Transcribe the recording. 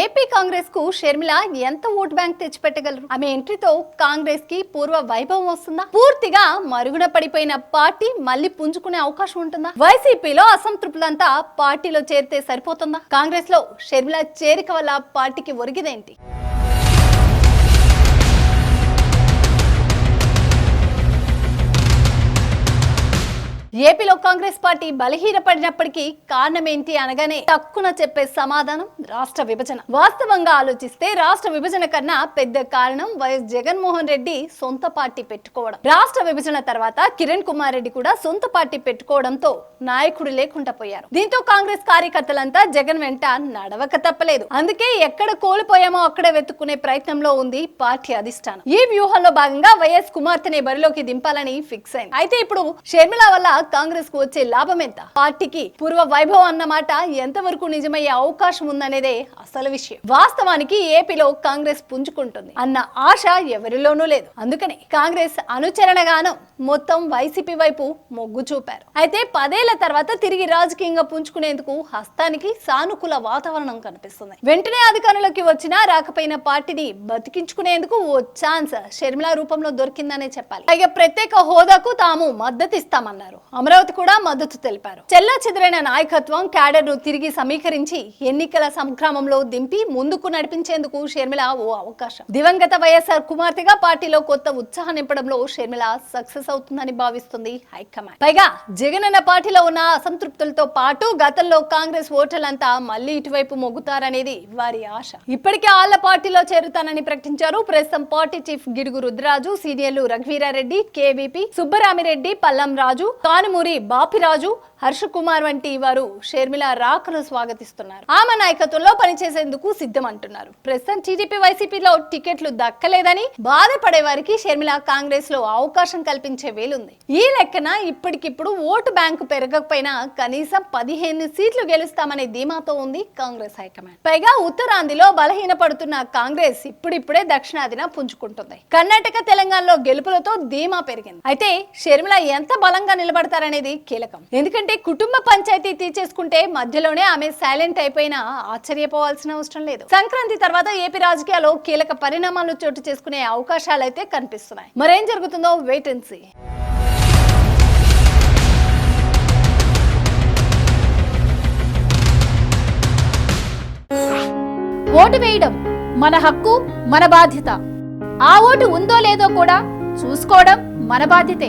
AP కాంగ్రెస్కు షర్మిల ఎంత vote bank తెచ్చిపెట్టగలరు? ఆమె ఎంట్రీతో కాంగ్రెస్కి పూర్వ వైభవం వస్తుందా? పూర్తిగా మరుగున పడిపోయిన పార్టీ మళ్ళీ పుంజుకునే అవకాశం ఉంటుందా? వైసీపీలో అసంతృప్తులంతా పార్టీలో చేరితే సరిపోతుందా? కాంగ్రెస్లో షర్మిల చేరిక వల్ల పార్టీకి ఒరిగిదేంటి? ఏపీలో కాంగ్రెస్ పార్టీ బలహీనపడినప్పటికీ కారణం ఏంటి అనగానే తక్కువ చెప్పే సమాధానం రాష్ట్ర విభజన. వాస్తవంగా ఆలోచిస్తే రాష్ట్ర విభజన కన్నా పెద్ద కారణం వైఎస్ జగన్మోహన్ రెడ్డి సొంత పార్టీ పెట్టుకోవడం. రాష్ట్ర విభజన తర్వాత కిరణ్ కుమార్ రెడ్డి కూడా సొంత పార్టీ పెట్టుకోవడంతో నాయకుడు లేకుండా పోయారు. దీంతో కాంగ్రెస్ కార్యకర్తలంతా జగన్ వెంట నడవక తప్పలేదు. అందుకే ఎక్కడ కోల్పోయామో అక్కడే వెతుక్కునే ప్రయత్నంలో ఉంది పార్టీ అధిష్టానం. ఈ వ్యూహంలో భాగంగా వైఎస్ కుమార్తెని బరిలోకి దింపాలని ఫిక్స్ అయింది. అయితే ఇప్పుడు షర్మిల వల్ల కాంగ్రెస్కు వచ్చే లాభం ఎంత? పార్టీకి పూర్వ వైభవం అన్నమాట ఎంతవరకు నిజమయ్యే అవకాశం ఉందనేదే అసలు విషయం. వాస్తవానికి ఏపీలో కాంగ్రెస్ పుంజుకుంటుంది అన్న ఆశ ఎవరిలోనూ లేదు. అందుకనే కాంగ్రెస్ అనుచరణగానం మొత్తం వైసీపీ వైపు మొగ్గు చూపారు. అయితే పదేళ్ళ తర్వాత తిరిగి రాజకీయంగా పుంజుకునేందుకు హస్తానికి సానుకూల వాతావరణం కనిపిస్తుంది. వెంటనే అధికారంలోకి వచ్చినా రాకపోయిన పార్టీని బతికించుకునేందుకు ఓ ఛాన్స్ షర్మిల రూపంలో దొరికిందనే చెప్పాలి. పైగా ప్రత్యేక హోదాకు తాము మద్దతు ఇస్తామన్నారు అమరావతి కూడా మద్దతు తెలిపారు. చెల్లా చెదురైన నాయకత్వం క్యాడర్ను తిరిగి సమీకరించి ఎన్నికల సంక్రమంలో దింపి ముందుకు నడిపించేందుకు షర్మిల ఓ అవకాశం. దివంగత వైఎస్ఆర్ కుమార్తెగా పార్టీలో కొత్త ఉత్సాహం నింపడంలో షర్మిల సక్సెస్ అవుతుందని భావిస్తుంది హైకమాండ్. పైగా జగనన్న పార్టీలో ఉన్న అసంతృప్తులతో పాటు గతంలో కాంగ్రెస్ ఓటర్లంతా మళ్ళీ ఇటువైపు మొగ్గుతారనేది వారి ఆశ. ఇప్పటికే ఆళ్ళ పార్టీలో చేరుతానని ప్రకటించారు. ప్రస్తుతం పార్టీ చీఫ్ గిడుగు రుద్రాజు సీనియర్లు రఘువీరారెడ్డి కేవీపీ సుబ్బరామిరెడ్డి పల్లం రాజు కాను కానుమూరి బాపిరాజు హర్ష కుమార్ వంటి వారు షర్మిల రాకను స్వాగతిస్తున్నారు. ఆమె నాయకత్వంలో పనిచేసేందుకు సిద్ధం అంటున్నారు ప్రస్తుతం టీడీపీ వైసీపీలో టికెట్లు దక్కలేదని బాధపడే వారికి షర్మిల కాంగ్రెస్లో అవకాశం కల్పించే వేలుంది. ఈ లెక్కన ఇప్పటికిప్పుడు ఓటు బ్యాంకు పెరగకపోయినా కనీసం పదిహేను సీట్లు గెలుస్తామనే ధీమాతో ఉంది కాంగ్రెస్ హైకమాండ్. పైగా ఉత్తరాంధ్రలో బలహీనపడుతున్న కాంగ్రెస్ ఇప్పుడిప్పుడే దక్షిణాదిన పుంజుకుంటుంది. కర్ణాటక తెలంగాణలో గెలుపులతో ధీమా పెరిగింది. అయితే షర్మిల ఎంత బలంగా చేస్తారనేది కీలకం. ఎందుకంటే కుటుంబ పంచాయతీ తీర్చేసుకుంటే మధ్యలోనే ఆమె సైలెంట్ అయిపోయినా ఆశ్చర్యపోవాల్సిన అవసరం లేదు. సంక్రాంతి తర్వాత ఏపీ రాజకీయాల్లో కీలక పరిణామాలు చోటు చేసుకునే అవకాశాలైతే కనిపిస్తున్నాయి. మరేం జరుగుతుందో వెయిట్ అండ్ సీ ఓటు వేయడం మన హక్కు మన బాధ్యత. ఆ ఓటు ఉందో లేదో కూడా చూసుకోవడం మన బాధ్యతే.